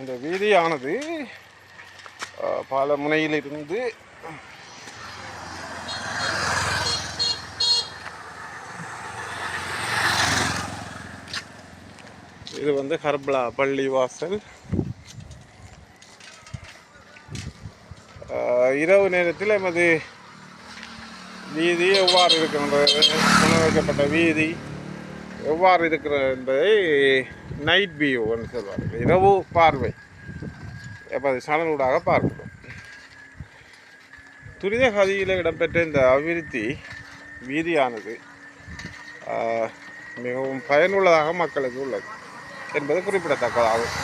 இந்த வீதியானது பல முனையிலிருந்து இது வந்து ஹர்பலா பள்ளி வாசல். இரவு நேரத்தில் எமது வீதி எவ்வாறு இருக்கின்றது? உணவளிக்கப்பட்ட வீதி. எவ்வாறு இருக்கிறது என்பதை நைட் வியூன்னு சொல்வார்கள். இரவு பார்வை. எமது சனலூடாக பார்க்கிறோம். துரித கதியில் இடம்பெற்ற இந்த அபிவிருத்தி வீதியானது மிகவும் பயனுள்ளதாக மக்களுக்கு உள்ளது என்பது குறிப்பிடத்தக்கதாகும்.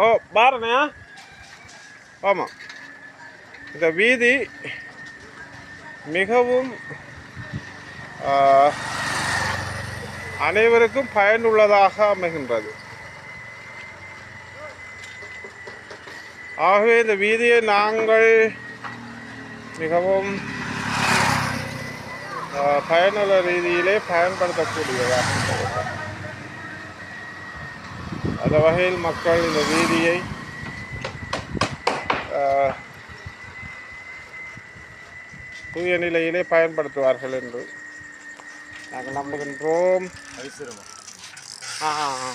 ஓ பாருண்ணா ஆமாம் இந்த வீதி மிகவும் அனைவருக்கும் பயனுள்ளதாக அமைகின்றது. ஆகவே இந்த வீதியை நாங்கள் மிகவும் பயனுள்ள ரீதியிலே பயன்படுத்தக்கூடியதாக அந்த வகையில் மக்கள் இந்த வீதியை தூய நிலையிலே பயன்படுத்துவார்கள் என்று நாங்கள் நம்புகின்றோம். ஆ ஆ ஆ